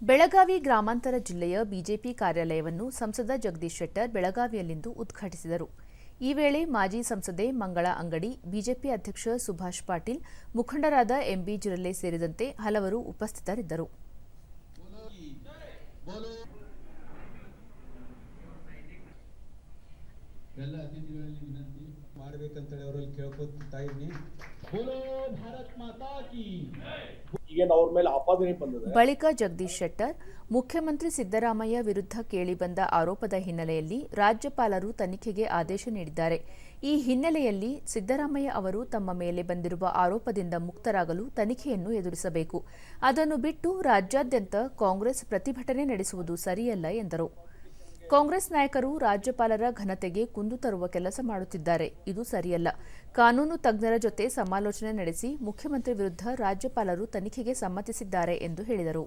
ಬೆಳಗಾವಿ ಗ್ರಾಮಾಂತರ ಜಿಲ್ಲೆಯ ಬಿಜೆಪಿ ಕಾರ್ಯಾಲಯವನ್ನು ಸಂಸದ ಜಗದೀಶ್ ಶೆಟ್ಟರ್ ಬೆಳಗಾವಿಯಲ್ಲಿಂದು ಉದ್ಘಾಟಿಸಿದರು. ಈ ವೇಳೆ ಮಾಜಿ ಸಂಸದೆ ಮಂಗಳ ಅಂಗಡಿ, ಬಿಜೆಪಿ ಅಧ್ಯಕ್ಷ ಸುಭಾಷ್ ಪಾಟೀಲ್, ಮುಖಂಡರಾದ ಎಂಬಿ ಜಿರಲೆ ಸೇರಿದಂತೆ ಹಲವರು ಉಪಸ್ಥಿತರಿದ್ದರು. ಎಲ್ಲ ಅತಿಥಿಗಳಲ್ಲಿ ವಿನಂತಿ ಅವರಲ್ಲಿ ಕೇಳ್ಕೊತಾ ಇದ್ದೀನಿ. ಅವ್ರ ಮೇಲೆ ಆಪಾದನೆ ಬಂದಿದೆ? ಬಳಿಕ ಜಗದೀಶ್ ಶೆಟ್ಟರ್, ಮುಖ್ಯಮಂತ್ರಿ ಸಿದ್ದರಾಮಯ್ಯ ವಿರುದ್ಧ ಕೇಳಿಬಂದ ಆರೋಪದ ಹಿನ್ನೆಲೆಯಲ್ಲಿ ರಾಜ್ಯಪಾಲರು ತನಿಖೆಗೆ ಆದೇಶ ನೀಡಿದ್ದಾರೆ. ಈ ಹಿನ್ನೆಲೆಯಲ್ಲಿ ಸಿದ್ದರಾಮಯ್ಯ ಅವರು ತಮ್ಮ ಮೇಲೆ ಬಂದಿರುವ ಆರೋಪದಿಂದ ಮುಕ್ತರಾಗಲು ತನಿಖೆಯನ್ನು ಎದುರಿಸಬೇಕು. ಅದನ್ನು ಬಿಟ್ಟು ರಾಜ್ಯಾದ್ಯಂತ ಕಾಂಗ್ರೆಸ್ ಪ್ರತಿಭಟನೆ ನಡೆಸುವುದು ಸರಿಯಲ್ಲ ಎಂದರು. ಕಾಂಗ್ರೆಸ್ ನಾಯಕರು ರಾಜ್ಯಪಾಲರ ಘನತೆಗೆ ಕುಂದು ತರುವ ಕೆಲಸ ಮಾಡುತ್ತಿದ್ದಾರೆ. ಇದು ಸರಿಯಲ್ಲ. ಕಾನೂನು ತಜ್ಞರ ಜೊತೆ ಸಮಾಲೋಚನೆ ನಡೆಸಿ ಮುಖ್ಯಮಂತ್ರಿ ವಿರುದ್ಧ ರಾಜ್ಯಪಾಲರು ತನಿಖೆಗೆ ಸಮ್ಮತಿಸಿದ್ದಾರೆ ಎಂದು ಹೇಳಿದರು.